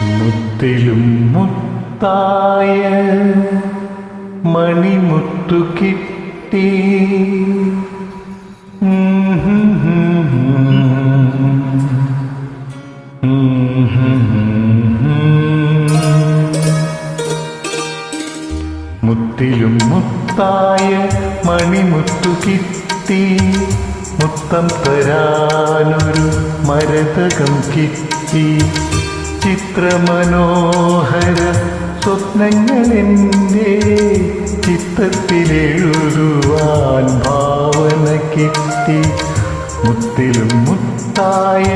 മുത്തിലും മുത്തായ മണിമുത്തു കിട്ടി. മുത്തിലും മുത്തായ മണിമുത്തു കിട്ടി മുത്തം തരാനൊരു മരതകം കിട്ടി ചിത്രമനോഹര സ്വപ്നങ്ങളെന്റെ ചിത്രത്തിലെഴുതുവാൻ ഭാവന കിട്ടി. മുത്തിലും മുത്തായ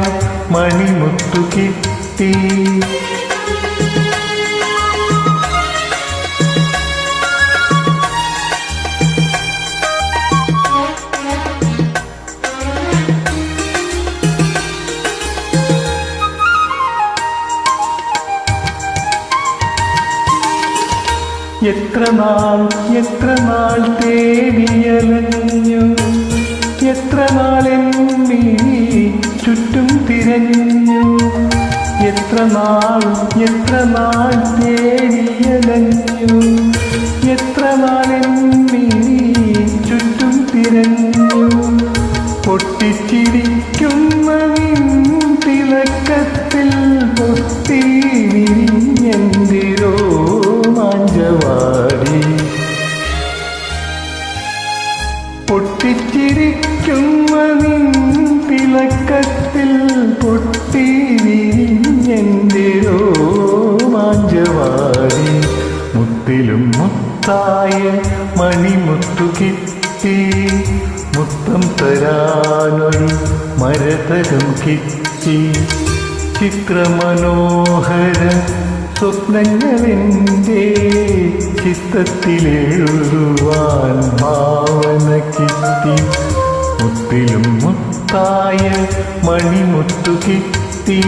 മണിമുത്തു കിട്ടി. എത്ര നാൾ എത്ര നാൾ തേടിയലഞ്ഞു എത്ര നാളെണ്ണി ചുറ്റും തിരഞ്ഞു? എത്ര നാൾ എത്ര നാൾ തേടിയലഞ്ഞു എത്ര നാളെണ്ണി ചുറ്റും തിരഞ്ഞു? പൊട്ടിച്ചിരിക്കുന്ന മുത്തിലും മുത്തായ മണിമുത്തു കിട്ടി. മുത്തം തരാനൊരു മരതകം കിട്ടി. ചിത്രമനോഹര സ്വപ്നങ്ങളെന്റെ ചിത്തത്തിലെഴുതുവാൻ ഭാവന കിട്ടി. മുത്തിലും മുത്തായ മണിമുത്തു കിട്ടി.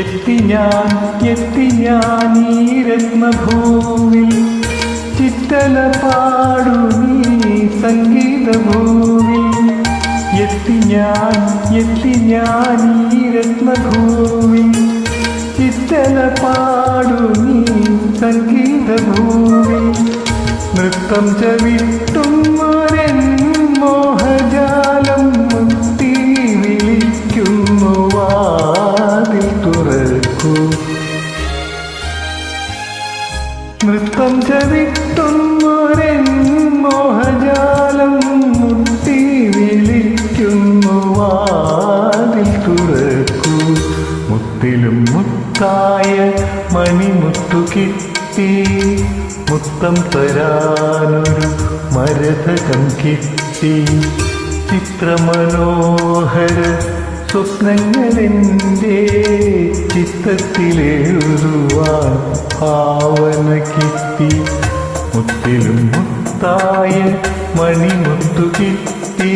എത്തി ഞാൻ എത്തി ഞാൻ ഈ രത്നഭൂവിൽ ചിത്തല പാടു നീ സംഗീതഭൂവിൽ എത്തി ഞാൻ എത്തി ഞാൻ ഈ രത്നഭൂവിൽ ചിത്തല പാടു നീ സംഗീതഭൂവിൽ നൃത്തം ചവിട്ടുന്നൊരൻ നൃത്തം ചതിക്കുന്നൊരെ മോഹജാലം മുട്ടി വിളിക്കുന്നു വാതിൽ തുറക്കൂ. മുത്തിലും മുത്തായ മണിമുത്തു കിട്ടി. മുത്തം തരാനൊരു മരതകം കിട്ടി. ചിത്രമനോഹര സ്വപ്നങ്ങളെന്റെ ചിത്തത്തിലെഴുതുവാൻ ഭാവന കിട്ടി മുത്തിലും മുത്തായ മണിമുത്തു കിട്ടി.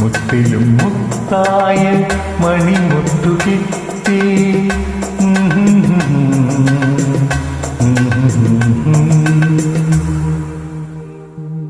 മുത്തിലും മുത്തായ മണിമുത്തു കിട്ടി